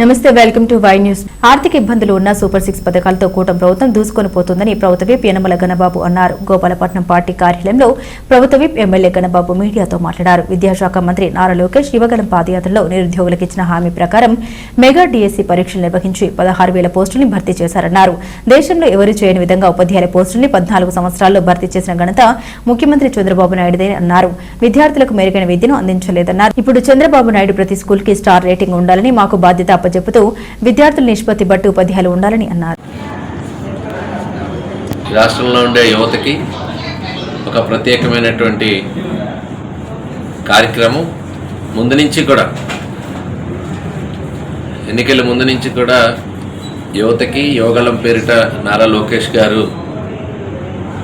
నమస్తే welcome to Y news. ఆర్థిక ఇబ్బందులు ఉన్న సూపర్ సిక్స్ పథకాలతో కూటమి ప్రభుత్వం దూసుకొని పోతుందని ప్రభుత్వ విప్ యనమల గణబాబు అన్నారు. గోపాలపట్నం పార్టీ కార్యాలయంలో ప్రభుత్వ విప్ ఎమ్మెల్యే గణబాబు మీడియాతో మాట్లాడారు. విద్యాశాఖ మంత్రి నారా లోకేష్ యువగలం పాదయాత్రలో నిరుద్యోగులకు ఇచ్చిన హామీ ప్రకారం మెగా డిఎస్సీ పరీక్షలు నిర్వహించి పదహారు వేల పోస్టుల్ని భర్తీ చేశారన్నారు. దేశంలో ఎవరూ చేయని విధంగా ఉపాధ్యాయుల పోస్టుల్ని పద్నాలుగు సంవత్సరాల్లో భర్తీ చేసిన ఘనత ముఖ్యమంత్రి చంద్రబాబు నాయుడుదే అన్నారు. విద్యార్థులకు మెరుగైన విద్యను అందించలేదన్నారు. ఇప్పుడు చంద్రబాబు నాయుడు ప్రతి స్కూల్కి స్టార్ రేటింగ్ ఉండాలని మాకు బాధ్యత అప్పచెబుతూ విద్యార్థుల నిష్పత్తి బట్టి ఉపాధ్యాయులు ఉండాలని అన్నారు. రాష్ట్రంలో ఉండే యువతకి ఒక ప్రత్యేకమైనటువంటి కార్యక్రమం ముందు నుంచి కూడా ఎన్నికల ముందు నుంచి కూడా యువతకి యోగళం పేరిట నారా లోకేష్ గారు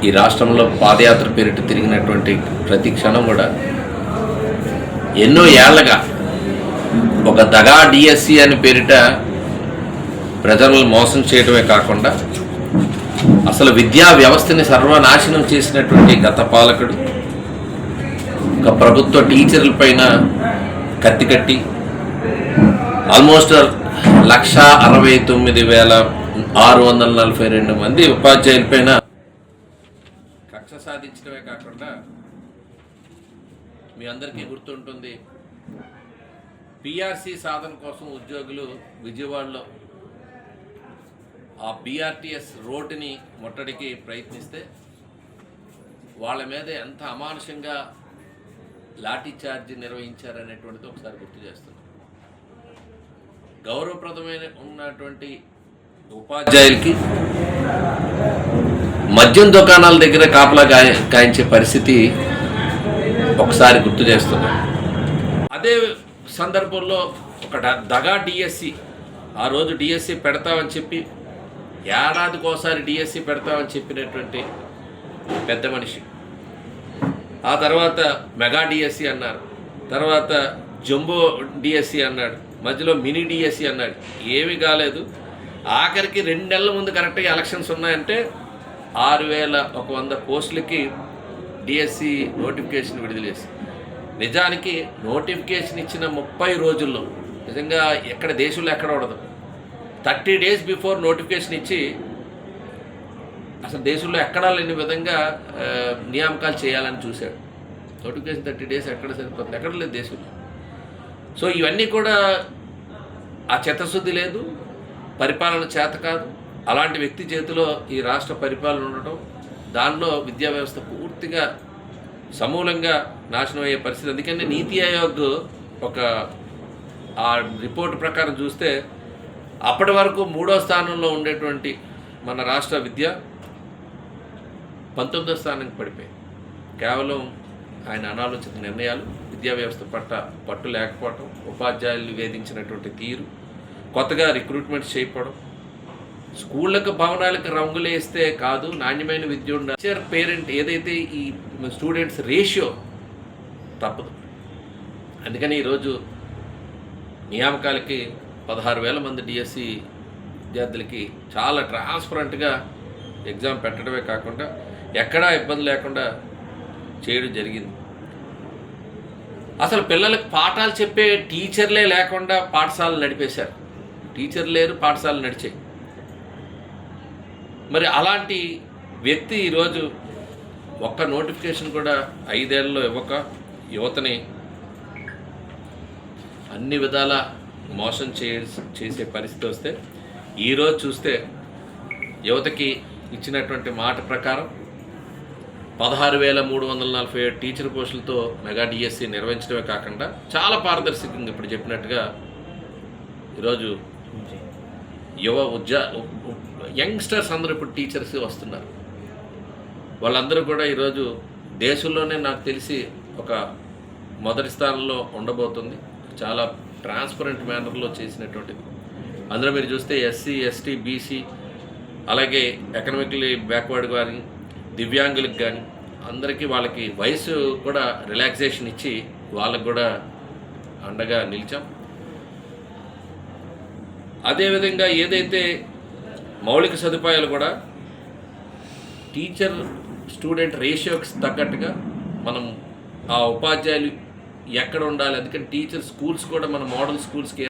ఈ రాష్ట్రంలో పాదయాత్ర పేరిట తిరిగినటువంటి ప్రతి క్షణం కూడా ఎన్నో ఏళ్ళగా ఒక దగా డిఎస్సి అని పేరిట ప్రజలను మోసం చేయడమే కాకుండా అసలు విద్యా వ్యవస్థని సర్వనాశనం చేసినటువంటి గత పాలకుడు ఒక ప్రభుత్వ టీచర్ల పైన కత్తి కట్టి ఆల్మోస్ట్ లక్ష అరవై తొమ్మిది వేల ఆరు వందల నలభై రెండు మంది ఉపాధ్యాయుల పైన కక్ష సాధించడమే కాకుండా మీ అందరికీ గుర్తుంటుంది పిఆర్సి సాధన కోసం ఉద్యోగులు విజయవాడలో ఆ బీఆర్టీఎస్ రోడ్డుని ముట్టడికి ప్రయత్నిస్తే వాళ్ళ మీద ఎంత అమానుషంగా లాఠీ చార్జ్ నిర్వహించారనేటువంటిది ఒకసారి గుర్తు చేస్తున్నాం. గౌరవప్రదమైన ఉన్నటువంటి ఉపాధ్యాయులకి మద్యం దుకాణాల దగ్గర కాపలా గాయ గాయించే పరిస్థితి ఒకసారి గుర్తు చేస్తున్నాం. అదే సందర్భంలో ఒక డ- దగా డిఎస్సి ఆ రోజు డిఎస్సి పెడతామని చెప్పి ఏడాదికి ఒకసారి డిఎస్సి పెడతామని చెప్పినటువంటి పెద్ద మనిషి. ఆ తర్వాత మెగా డిఎస్సి అన్నారు. తర్వాత జంబో డిఎస్సి అన్నాడు. మధ్యలో మినీ డిఎస్సి అన్నాడు. ఏమీ కాలేదు. ఆఖరికి రెండు నెలల ముందు కరెక్ట్గా ఎలక్షన్స్ ఉన్నాయంటే ఆరు వేల ఒక వంద పోస్టులకి డిఎస్సి నోటిఫికేషన్ విడుదల చేసి నిజానికి నోటిఫికేషన్ ఇచ్చిన ముప్పై రోజుల్లో నిజంగా ఎక్కడ దేశంలో ఎక్కడ ఉండదు. థర్టీ డేస్ బిఫోర్ నోటిఫికేషన్ ఇచ్చి అసలు దేశంలో ఎక్కడా లేని విధంగా నియామకాలు చేయాలని చూశాడు. నోటిఫికేషన్ థర్టీ డేస్ ఎక్కడ సరిపోతుంది? ఎక్కడ లేదు దేశంలో. సో ఇవన్నీ కూడా ఆ చిత్తశుద్ధి లేదు పరిపాలన చేత కాదు. అలాంటి వ్యక్తి చేతిలో ఈ రాష్ట్ర పరిపాలన ఉండటం దానిలో విద్యా వ్యవస్థ పూర్తిగా సమూలంగా నాశనం అయ్యే పరిస్థితి. అందుకని నీతి ఆయోగ్ ఒక ఆ రిపోర్ట్ ప్రకారం చూస్తే అప్పటి వరకు మూడో స్థానంలో ఉండేటువంటి మన రాష్ట్ర విద్య పంతొమ్మిదో స్థానానికి పడిపోయి కేవలం ఆయన అనాలోచిత నిర్ణయాలు విద్యా వ్యవస్థ పట్ల పట్టు లేకపోవటం ఉపాధ్యాయులు వేధించినటువంటి తీరు కొత్తగా రిక్రూట్మెంట్ చేయకపోవడం స్కూళ్ళకు భవనాలకు రంగులు వేస్తే కాదు నాణ్యమైన విద్య ఉండాలి. టీచర్ పేరెంట్ ఏదైతే ఈ స్టూడెంట్స్ రేషియో తప్పదు. అందుకని ఈరోజు నియామకాలకి పదహారు వేల మంది డిఎస్సి విద్యార్థులకి చాలా ట్రాన్స్పరెంట్గా ఎగ్జామ్ పెట్టడమే కాకుండా ఎక్కడా ఇబ్బంది లేకుండా చేయడం జరిగింది. అసలు పిల్లలకు పాఠాలు చెప్పే టీచర్లే లేకుండా పాఠశాలలు నడిపేశారు. టీచర్ లేరు పాఠశాలలు నడిచాయి. మరి అలాంటి వ్యక్తి ఈరోజు ఒక్క నోటిఫికేషన్ కూడా ఐదేళ్ళలో ఇవ్వక యువతని అన్ని విధాల మోసం చే చేసే పరిస్థితి వస్తే ఈరోజు చూస్తే యువతకి ఇచ్చినటువంటి మాట ప్రకారం పదహారు వేల మూడు వందల నలభై ఏడు టీచర్ పోస్టులతో మెగా డిఎస్సి నిర్వహించడమే కాకుండా చాలా పారదర్శకంగా ఇప్పుడు చెప్పినట్టుగా ఈరోజు యువ ఉద్యా యంగ్స్టర్స్ అందరూ ఇప్పుడు టీచర్స్ వస్తున్నారు. వాళ్ళందరూ కూడా ఈరోజు దేశంలోనే నాకు తెలిసి ఒక మొదటి స్థానంలో ఉండబోతుంది. చాలా ట్రాన్స్పరెంట్ మేనర్లో చేసినటువంటిది. అందులో మీరు చూస్తే ఎస్సీ ఎస్టీ బీసీ అలాగే ఎకనామికలీ బ్యాక్వర్డ్ కానీ దివ్యాంగులకు కానీ అందరికీ వాళ్ళకి వయసు కూడా రిలాక్సేషన్ ఇచ్చి వాళ్ళకు కూడా అండగా నిలిచాం. అదేవిధంగా ఏదైతే మౌలిక సదుపాయాలు కూడా టీచర్ స్టూడెంట్ రేషియోకి తగ్గట్టుగా మనం ఆ ఉపాధ్యాయులు ఎక్కడ ఉండాలి? అందుకని టీచర్ స్కూల్స్ కూడా మన మోడల్ స్కూల్స్కి